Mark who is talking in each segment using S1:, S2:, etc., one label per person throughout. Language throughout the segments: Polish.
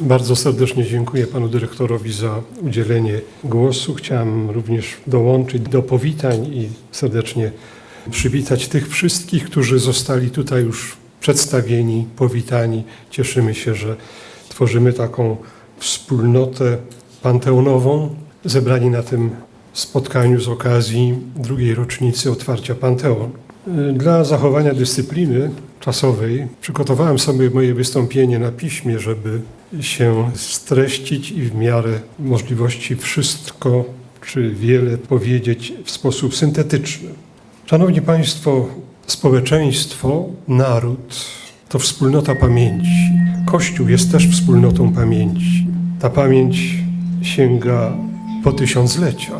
S1: Bardzo serdecznie dziękuję panu dyrektorowi za udzielenie głosu. Chciałem również dołączyć do powitań i serdecznie przywitać tych wszystkich, którzy zostali tutaj już przedstawieni, powitani. Cieszymy się, że tworzymy taką wspólnotę panteonową, zebrani na tym spotkaniu z okazji drugiej rocznicy otwarcia Panteonu. Dla zachowania dyscypliny czasowej przygotowałem sobie moje wystąpienie na piśmie, żeby się streścić i w miarę możliwości wszystko czy wiele powiedzieć w sposób syntetyczny. Szanowni Państwo, społeczeństwo, naród to wspólnota pamięci. Kościół jest też wspólnotą pamięci. Ta pamięć sięga po tysiąclecia.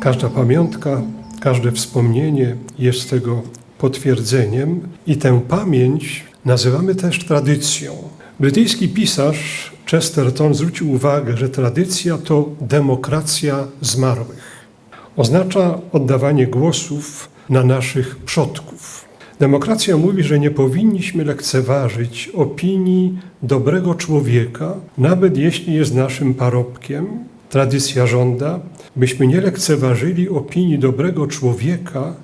S1: Każda pamiątka, każde wspomnienie jest tego potwierdzeniem i tę pamięć nazywamy też tradycją. Brytyjski pisarz Chesterton zwrócił uwagę, że tradycja to demokracja zmarłych. Oznacza oddawanie głosów na naszych przodków. Demokracja mówi, że nie powinniśmy lekceważyć opinii dobrego człowieka, nawet jeśli jest naszym parobkiem. Tradycja żąda, byśmy nie lekceważyli opinii dobrego człowieka,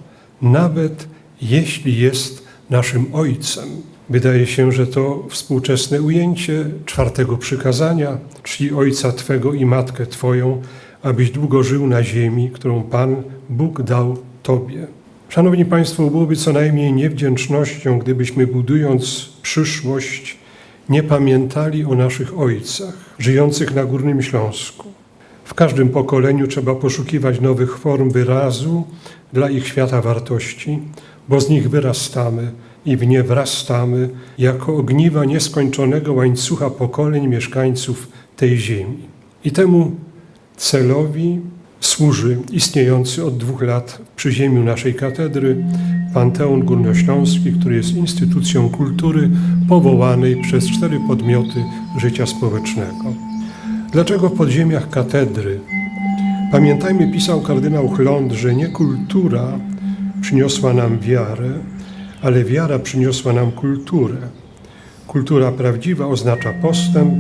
S1: nawet jeśli jest naszym ojcem. Wydaje się, że to współczesne ujęcie czwartego przykazania, czci ojca Twego i matkę Twoją, abyś długo żył na ziemi, którą Pan Bóg dał Tobie. Szanowni Państwo, byłoby co najmniej niewdzięcznością, gdybyśmy budując przyszłość nie pamiętali o naszych ojcach żyjących na Górnym Śląsku. W każdym pokoleniu trzeba poszukiwać nowych form wyrazu dla ich świata wartości, bo z nich wyrastamy i w nie wrastamy jako ogniwa nieskończonego łańcucha pokoleń mieszkańców tej ziemi. I temu celowi służy istniejący od dwóch lat w przyziemiu naszej katedry Panteon Górnośląski, który jest instytucją kultury powołanej przez cztery podmioty życia społecznego. Dlaczego w podziemiach katedry? Pamiętajmy, pisał kardynał Chląd, że nie kultura przyniosła nam wiarę, ale wiara przyniosła nam kulturę. Kultura prawdziwa oznacza postęp,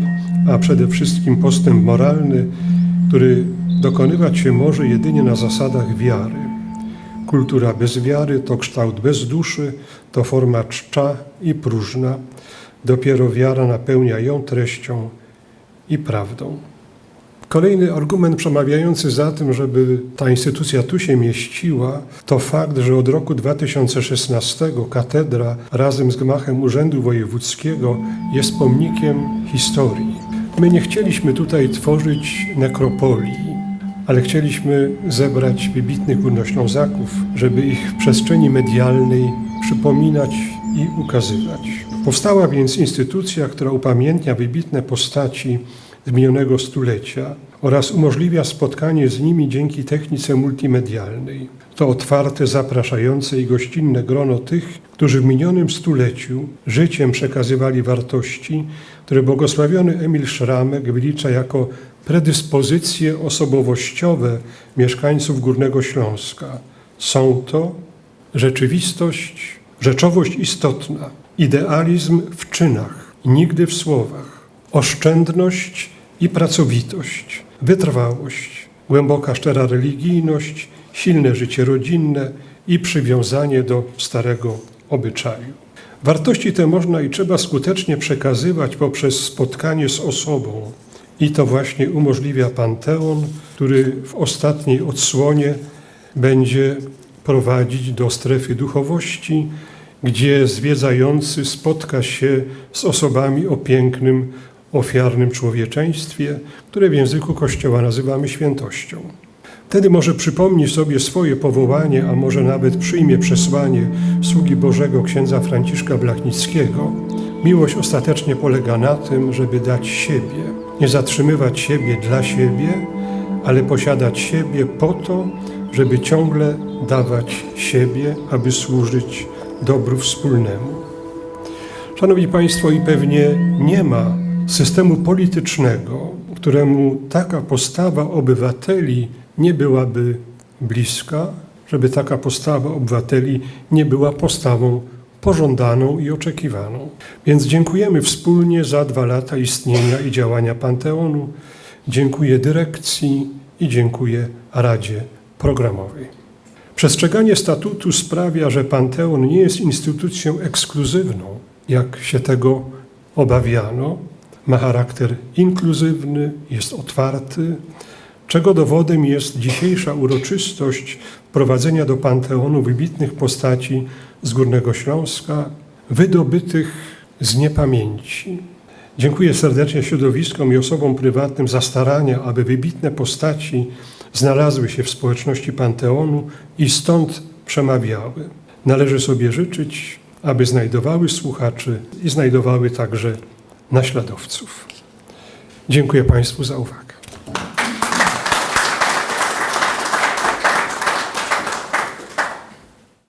S1: a przede wszystkim postęp moralny, który dokonywać się może jedynie na zasadach wiary. Kultura bez wiary to kształt bez duszy, to forma czcza i próżna. Dopiero wiara napełnia ją treścią i prawdą. Kolejny argument przemawiający za tym, żeby ta instytucja tu się mieściła, to fakt, że od roku 2016 katedra razem z gmachem Urzędu Wojewódzkiego jest pomnikiem historii. My nie chcieliśmy tutaj tworzyć nekropolii, ale chcieliśmy zebrać wybitnych górnoślązaków, żeby ich w przestrzeni medialnej przypominać i ukazywać. Powstała więc instytucja, która upamiętnia wybitne postaci minionego stulecia oraz umożliwia spotkanie z nimi dzięki technice multimedialnej. To otwarte, zapraszające i gościnne grono tych, którzy w minionym stuleciu życiem przekazywali wartości, które błogosławiony Emil Szramek wylicza jako predyspozycje osobowościowe mieszkańców Górnego Śląska. Są to rzeczywistość, rzeczowość istotna, idealizm w czynach nigdy w słowach, oszczędność i pracowitość, wytrwałość, głęboka, szczera religijność, silne życie rodzinne i przywiązanie do starego obyczaju. Wartości te można i trzeba skutecznie przekazywać poprzez spotkanie z osobą. I to właśnie umożliwia Panteon, który w ostatniej odsłonie będzie prowadzić do strefy duchowości, gdzie zwiedzający spotka się z osobami o pięknym, ofiarnym człowieczeństwie, które w języku Kościoła nazywamy świętością. Wtedy może przypomni sobie swoje powołanie, a może nawet przyjmie przesłanie sługi Bożego księdza Franciszka Blachnickiego. Miłość ostatecznie polega na tym, żeby dać siebie, nie zatrzymywać siebie dla siebie, ale posiadać siebie po to, żeby ciągle dawać siebie, aby służyć dobru wspólnemu. Szanowni Państwo, i pewnie nie ma systemu politycznego, któremu taka postawa obywateli nie byłaby bliska, żeby taka postawa obywateli nie była postawą pożądaną i oczekiwaną. Więc dziękujemy wspólnie za dwa lata istnienia i działania Panteonu. Dziękuję dyrekcji i dziękuję Radzie Programowej. Przestrzeganie statutu sprawia, że Panteon nie jest instytucją ekskluzywną, jak się tego obawiano. Ma charakter inkluzywny, jest otwarty, czego dowodem jest dzisiejsza uroczystość wprowadzenia do Panteonu wybitnych postaci z Górnego Śląska, wydobytych z niepamięci. Dziękuję serdecznie środowiskom i osobom prywatnym za starania, aby wybitne postaci znalazły się w społeczności Panteonu i stąd przemawiały. Należy sobie życzyć, aby znajdowały słuchaczy i znajdowały także naśladowców. Dziękuję Państwu za uwagę.